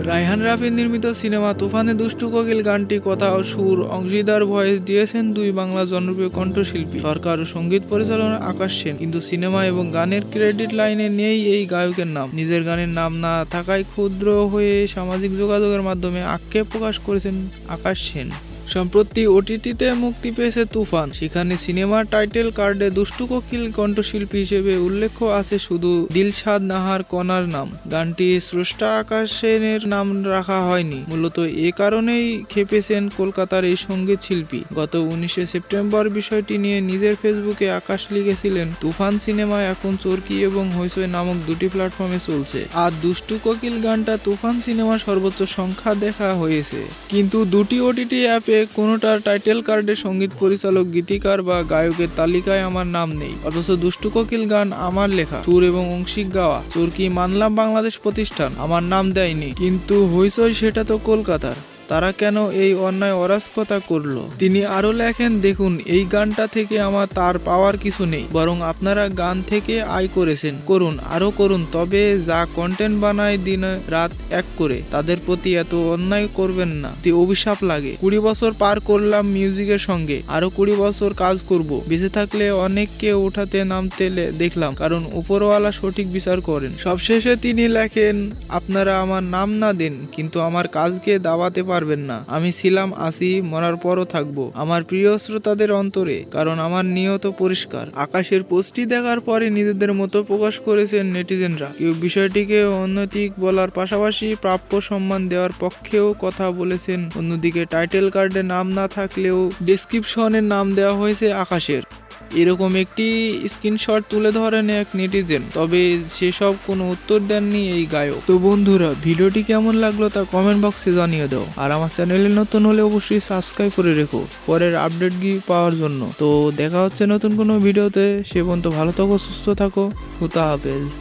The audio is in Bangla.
রায়হান রাফির নির্মিত সিনেমা তুফানে দুষ্টু কোকিল গানটি কথা ও সুর, অংশীদার ভয়েস দিয়েছেন দুই বাংলা জনপ্রিয় কণ্ঠশিল্পী। সরকার ও সংগীত পরিচালনা আকাশ সেন। কিন্তু সিনেমা এবং গানের ক্রেডিট লাইনে নেই এই গায়কের নাম। নিজের গানের নাম না থাকায় ক্ষুদ্র হয়ে সামাজিক যোগাযোগের মাধ্যমে আক্ষেপ প্রকাশ করেছেন আকাশ সেন। সম্প্রতি ওটিটিতে মুক্তি পেয়েছে তুফান। সেখানে সিনেমার টাইটেল কার্ডে দুষ্টু কোকিল কণ্ঠশিল্পী হিসেবে উল্লেখ আছে শুধু দিলশাদ নাহার কনার নাম। গানটি স্রষ্টা আকাশের নাম রাখা হয়নি। মূলত এ কারণেই খেপেছেন কলকাতার এই সংগীত শিল্পী। গত উনিশে সেপ্টেম্বর বিষয়টি নিয়ে নিজের ফেসবুকে আকাশ লিখেছিলেন, তুফান সিনেমা এখন চরকি এবং হইচই নামক দুটি প্ল্যাটফর্মে চলছে। আর দুষ্টু কোকিল গানটা তুফান সিনেমা সর্বোচ্চ সংখ্যা দেখা হয়েছে। কিন্তু দুটি ওটিটি অ্যাপে কোনোটার টাইটেল কার্ডে সংগীত পরিচালক, গীতিকার বা গায়কের তালিকায় আমার নাম নেই। অথচ দুষ্টু কোকিল গান আমার লেখা। সুর এবং অংশিক গাওয়া। চরকি মানলাম বাংলাদেশ প্রতিষ্ঠান? আমার নাম দেয়নি। কিন্তু হইচই সেটা তো কলকাতার। তারা কেন এই অন্যায় অরাজকতা করল? তিনি আরও লেখেন, দেখুন, এই গানটা থেকে আমার তার পাওয়ার কিছু নেই, বরং আপনারা গান থেকে আয় করেছেন। করুন আরও করুন, তবে যা কন্টেন্ট বানায় দিন রাত এক করে, তাদের প্রতি এত অন্যায় করবেন না। অভিশাপ লাগে। কুড়ি বছর পার করলাম মিউজিকের সঙ্গে আরও কুড়ি বছর কাজ করব। বেঁচে থাকলে অনেককে ওঠাতে নামতে দেখলাম, কারণ উপরওয়ালা সঠিক বিচার করেন। সবশেষে তিনি লেখেন, আপনারা আমার নাম না দেন, কিন্তু আমার কাজকে দাবাতে পারবেন না। আমি ছিলাম আসি, মরার পরও থাকব। আমার প্রিয় শ্রোতাদের অন্তরে, কারণ আমার নিয়ত পরিষ্কার। আকাশের পোস্টটি দেখার পরে নিজেদের মতো প্রকাশ করেছেন নেটিজেনরা। কেউ বিষয়টিকে অনৈতিক বলার পাশাপাশি প্রাপ্য সম্মান দেওয়ার পক্ষেও কথা বলেছেন। অন্যদিকে টাইটেল কার্ডে নাম না থাকলেও ডেসক্রিপশনে নাম দেওয়া হয়েছে আকাশের। এরকম একটি স্ক্রিনশট তুলে ধরেন এক নেটিজেন তবে সেসব কোনো উত্তর দেননি এই গায়ক। তো বন্ধুরা, ভিডিওটি কেমন লাগল তা কমেন্ট বক্সে জানিয়ে দাও। আর আমার চ্যানেলে নতুন হলে অবশ্যই সাবস্ক্রাইব করে রেখো পরের আপডেট গিয়ে পাওয়ার জন্য। তো দেখা হচ্ছে নতুন কোনো ভিডিওতে। সে পর্যন্ত ভালো থাকো, সুস্থ থাকো। হুতা হাফেজ।